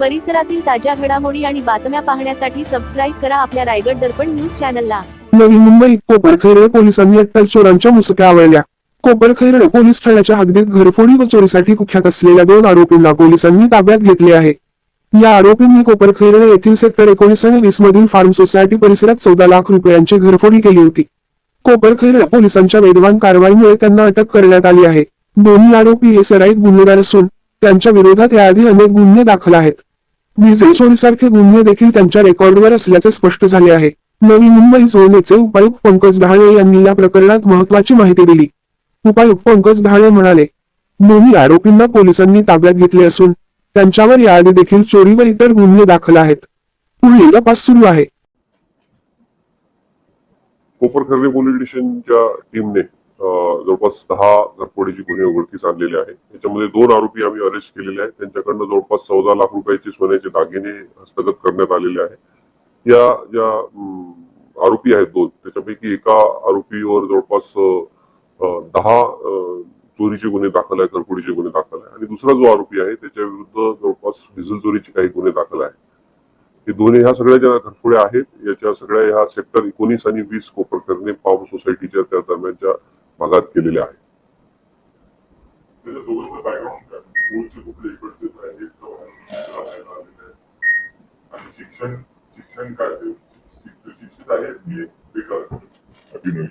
परिसरातील ताज्या घडामोडी आणि बातम्या पाहण्यासाठी सबस्क्राईब करा आपल्या रायगड दर्पण न्यूज चॅनलला नवी मुंबईत कोपरखैरे पोलिसांनी अट्टल चोरांच्या मुसक्या आवळल्या. कोपरखैरणे पोलीस ठाण्याच्या हद्दीत घरफोडी व चोरीसाठी कुख्यात असलेल्या दोन आरोपींना पोलिसांनी ताब्यात घेतले आहे. या आरोपींनी कोपरखैरड येथील सेक्टर एकोणीस आणि वीस मधील फार्म सोसायटी परिसरात चौदा लाख रुपयांची घरफोडी केली होती. कोपरखैरड पोलिसांच्या वेगवान कारवाईमुळे त्यांना अटक करण्यात आली आहे. दोन्ही आरोपी हे सराईत गुन्हेगार असून त्यांच्या विरोधात याआधी अनेक गुन्हे दाखल आहेत. विजेल चोरीसारखे गुन्हे देखील त्यांच्या रेकॉर्डवर असल्याचे स्पष्ट झाले आहे. नवी मुंबई सोनेचे उपायुक्त पंकज डहाळे यांनी या प्रकरणात महत्वाची माहिती दिली. उपायुक्त पंकज डहाळे म्हणाले दोन्ही आरोपींना पोलिसांनी ताब्यात घेतले असून त्यांच्यावर याआधी देखील चोरी व इतर गुन्हे दाखल आहेत. पुढील तपास सुरू आहे. कोपरखर्वे पोलीस स्टेशनच्या टीमने जवळपास दहा घरफोडीची गुन्हे उघडकीस आणलेले आहे. याच्यामध्ये दोन आरोपी आम्ही अरेस्ट केलेले आहेत. त्यांच्याकडनं जवळपास चौदा लाख रुपयाचे सोन्याचे दागिने हस्तगत करण्यात आलेले आहे या ज्या आरोपी आहेत दोन. त्याच्यापैकी एका आरोपीवर जवळपास दहा चोरीचे गुन्हे दाखल आहे घरफोडीचे गुन्हे दाखल आहे आणि दुसरा जो आरोपी आहे त्याच्या विरुद्ध जवळपास डिझेल चोरीचे काही गुन्हे दाखल आहे हे दोन्ही ह्या सगळ्या ज्या घरफोड्या आहेत याच्या सगळ्या ह्या सेक्टर एकोणीस आणि वीस कोपरकरणे फार्म सोसायटीच्या त्या दरम्यानच्या भागात केलेले आहे. काय? आणि शिक्षण शिक्षण काय ते? शिक्षित आहे आहेत बेकार? अभिनय.